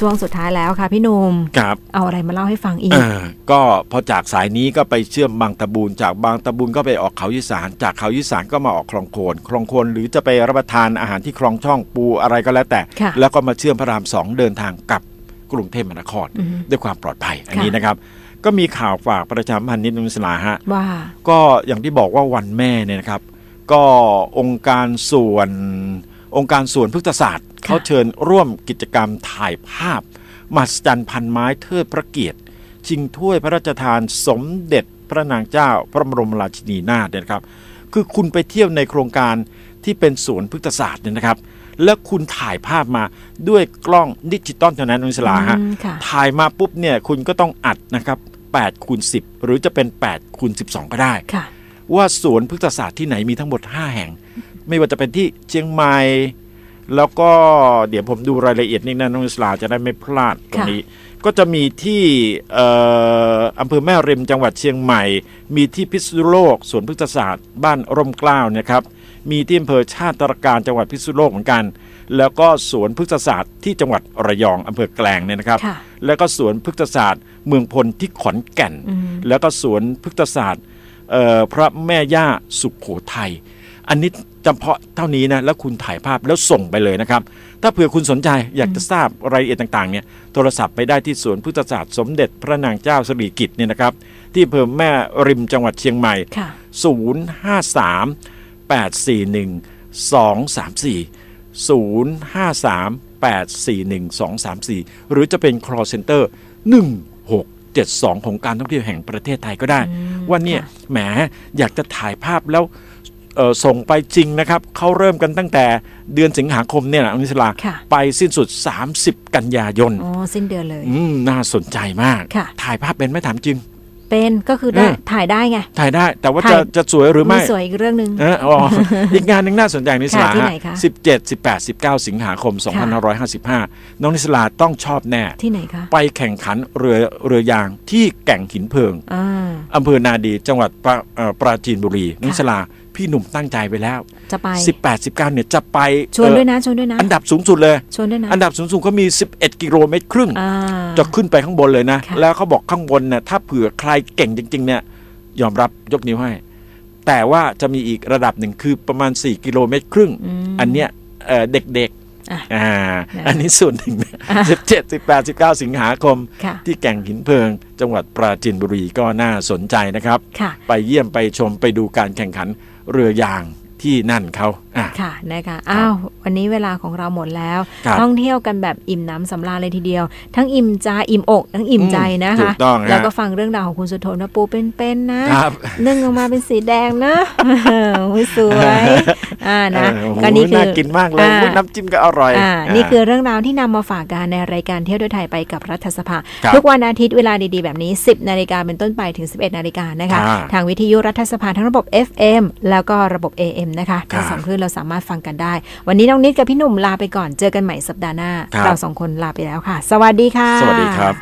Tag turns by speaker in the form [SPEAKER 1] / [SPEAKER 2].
[SPEAKER 1] ช่วงสุดท้ายแล้วค่ะพี่หนุ่ม
[SPEAKER 2] ครับ
[SPEAKER 1] เอาอะไรมาเล่าให้ฟังอีก
[SPEAKER 2] อ่าก็พอจากสายนี้ก็ไปเชื่อมบางตะบูนจากบางตะบูนก็ไปออกเขายิสานจากเขายิสานก็มาออกคลองโคนคลองโคนหรือจะไปรับประทานอาหารที่คลองช่องปูอะไรก็แล้วแต่
[SPEAKER 1] ค่ะ
[SPEAKER 2] แล้วก็มาเชื่อมพระรามสองเดินทางกลับกรุงเทพมหานคร
[SPEAKER 1] อือฮึ
[SPEAKER 2] ด้วยความปลอดภัยอัน
[SPEAKER 1] ค่ะ
[SPEAKER 2] นี้นะครับ ก็มีข่าวฝากประชาสัมพันธ์นิดนึงสลาฮะ
[SPEAKER 1] ว่า
[SPEAKER 2] ก็อย่างที่บอกว่าวันแม่เนี่ยนะครับ ก็องค์การส่วนองค์การส่วนพฤกษศาสตร์
[SPEAKER 1] ค่ะ
[SPEAKER 2] เขาเชิญร่วมกิจกรรมถ่ายภาพมหัศจรรย์พันไม้เทิดพระเกียรติ ชิงถ้วยพระราชทานสมเด็จพระนางเจ้าพระบรมราชินีนาถเนี่ยนะครับคือคุณไปเที่ยวในโครงการที่เป็นสวนพฤกษศาสตร์เนี่ยนะครับ แล้วคุณถ่ายภาพมาด้วยกล้องดิจิตอลเท่านั้นนุสลาฮะ
[SPEAKER 1] อืมค่ะ
[SPEAKER 2] ถ่ายมาปุ๊บเนี่ยคุณก็ต้องอัดนะครับ8คูณ10 หรือจะเป็น8คูณ12 ก็ได้
[SPEAKER 1] ค่ะ
[SPEAKER 2] ว่าสวนพฤกษศาสตร์ที่ไหนมีทั้งหมด 5 แห่ง ไม่ว่าจะเป็นที่เชียงใหม่ แล้วก็เดี๋ยวผมดูรายละเอียดนี่นะน้องอิสลาจะได้ไม่พลาดตรงนี้ ก็จะมีที่เอ่ออำเภอแม่ริมจังหวัดเชียงใหม่ มีที่พิษณุโลกสวนพฤกษศาสตร์ บ้านร่มเกล้านะครับ มีที่อำเภอชาติตรการจังหวัดพิษณุโลกเหมือนกัน แล้วก็สวนพฤกษศาสตร์ที่จังหวัดระยองอำเภอแกลงเนี่ยนะครับ
[SPEAKER 1] ค่ะ
[SPEAKER 2] แล้วก็สวนพฤกษศาสตร์ เมืองพลที่ขอนแก่น
[SPEAKER 1] อืม
[SPEAKER 2] แล้วก็สวนพฤกษศาสตร์เอ่อพระแม่ย่าสุขโขทัยอันนี้ จำเพาะเท่านี้นะแล้วคุณถ่ายภาพแล้วส่งไปเลยนะครับ ถ้าเผื่อคุณสนใจอยากจะทราบรายละเอียดต่างๆเนี่ยโทรศัพท์ไปได้ที่สวนพฤกษศาสตร์สมเด็จพระนางเจ้าสิริกิติ์เนี่ยนะครับ ที่อำเภอแม่ริมจังหวัดเชียงใหม่
[SPEAKER 1] ค่ะ
[SPEAKER 2] 053 841 234 053 841 234 หรือจะเป็น call center 1672 ของการท่องเที่ยวแห่งประเทศไทยก็ได้
[SPEAKER 1] อืม
[SPEAKER 2] ว่าเนี่ย
[SPEAKER 1] ค่ะ
[SPEAKER 2] แหมอยากจะถ่ายภาพแล้วเอ่อ ส่งไปจริงนะครับเขาเริ่มกันตั้งแต่เดือนสิงหาคมเนี่ยนะอนิสลา
[SPEAKER 1] ค่ะ
[SPEAKER 2] ไปสิ้นสุด 30 กันยายน
[SPEAKER 1] อ๋อสิ้นเดือนเลย
[SPEAKER 2] อืมน่าสนใจมาก
[SPEAKER 1] ค่ะ
[SPEAKER 2] ถ่ายภาพเป็นไหม่ถามจริง
[SPEAKER 1] เป็นก็คือได้
[SPEAKER 2] เออ
[SPEAKER 1] ถ่ายได้ไง
[SPEAKER 2] ถ่ายได้แต่ว่า
[SPEAKER 1] ถ่าย
[SPEAKER 2] จะจะสวยหรือไม่
[SPEAKER 1] สวยอีกเรื่องหนึ่ง
[SPEAKER 2] เอออ๋ออีกงานหนึ่งน่าสนใจนิสลา
[SPEAKER 1] ค่ะที่ไหนคะ
[SPEAKER 2] สิบเจ็ดสิบแปดสิบเก้าสิงหาคม2555น้องนิสลาต้องชอบแน่
[SPEAKER 1] ที่ไหนคะ
[SPEAKER 2] ไปแข่งขันเรือเรือยางที่แก่งหินเพิง
[SPEAKER 1] อ่า
[SPEAKER 2] อำเภอนาดีจังหวัดปราเอ่อปราจีนบุรีน้องนิสลา พี่หนุ่มตั้งใจไปแล้ว
[SPEAKER 1] จะไป
[SPEAKER 2] 18 19 เนี่ยจะไป
[SPEAKER 1] ชวนด้วย
[SPEAKER 2] เอ่
[SPEAKER 1] นะชวนด้วยนะ
[SPEAKER 2] ออันดับสูงสุดเลย
[SPEAKER 1] ชวนด้วยนะ
[SPEAKER 2] อันดับสูงสุดก็มี 11 กิโลเมตรครึ่ง
[SPEAKER 1] อ่า
[SPEAKER 2] จะขึ้นไปข้างบนเลยนะ
[SPEAKER 1] ค่ะ
[SPEAKER 2] แล้วเขาบอกข้างบนเนี่ยถ้าเผื่อใครเก่งจริง ๆ เนี่ย ยอมรับยกนิ้วให้ แต่ว่าจะมีอีกระดับหนึ่งคือประมาณ 4 กิโลเมตรครึ่ง
[SPEAKER 1] ม
[SPEAKER 2] อันเนี้ยเอ่อเด็ก
[SPEAKER 1] อะ
[SPEAKER 2] ๆ อ่า
[SPEAKER 1] นะ
[SPEAKER 2] อันนี้ส่วนหนึ่งนะ
[SPEAKER 1] อะ
[SPEAKER 2] สิบเจ็ดสิบแปดสิบเก้าสิงหาคม
[SPEAKER 1] ค่ะ
[SPEAKER 2] ที่แก่งหินเพิง จังหวัดปราจีนบุรีก็น่าสนใจนะครับ
[SPEAKER 1] ค่ะ
[SPEAKER 2] ไปเยี่ยมไปชมไปดูการแข่งขันเรือยาง ที่นั่นเขาอะ
[SPEAKER 1] ค่ะนะคะอ้าววันนี้เวลาของเราหมดแล้ว
[SPEAKER 2] ครับ
[SPEAKER 1] ท่องเที่ยวกันแบบอิ่มน้ำสำราญเลยทีเดียว ทั้งอิ่มใจอิ่มอก ทั้งอิ่มใจนะ
[SPEAKER 2] ถู
[SPEAKER 1] คะ
[SPEAKER 2] กต้องฮะ
[SPEAKER 1] แล้วก็ฟังเรื่องราวของคุณสุโธนปูเป็นๆนะครับนึ่งออกมาเป็นสีแดงนะโอ้ยสวยอ่านะ
[SPEAKER 2] เออโอ้โห
[SPEAKER 1] ก็นี่คือ
[SPEAKER 2] น่ากินมากเลย
[SPEAKER 1] อ่า
[SPEAKER 2] อุ๊ยน้ำจิ้มก็อร่อย
[SPEAKER 1] อ่า
[SPEAKER 2] อ่า
[SPEAKER 1] นี่คือเรื่องราวที่นำมาฝากกันในรายการเที่ยวด้วยไทยไปกับรัฐสภา
[SPEAKER 2] ครับ
[SPEAKER 1] ทุกวันอาทิตย์เวลาดีๆแบบนี้ 10นาฬิกาเป็นต้นไปถึง 11นาฬิกานะคะ
[SPEAKER 2] อ่า
[SPEAKER 1] ทางวิทยุรัฐสภาทั้งระบบ FM แล้วก็ระบบ AM นะคะ
[SPEAKER 2] ครั
[SPEAKER 1] ทั้
[SPEAKER 2] บ
[SPEAKER 1] งสองคลื่นเราสามารถฟังกันได้ วันนี้น้องนิดกับพี่หนุ่มลาไปก่อนเจอกันใหม่สัปดาห์หน้า
[SPEAKER 2] ครับ
[SPEAKER 1] เราสองคนลาไปแล้วค่ะ สวัสดีค่ะ
[SPEAKER 2] สวัสดีครับ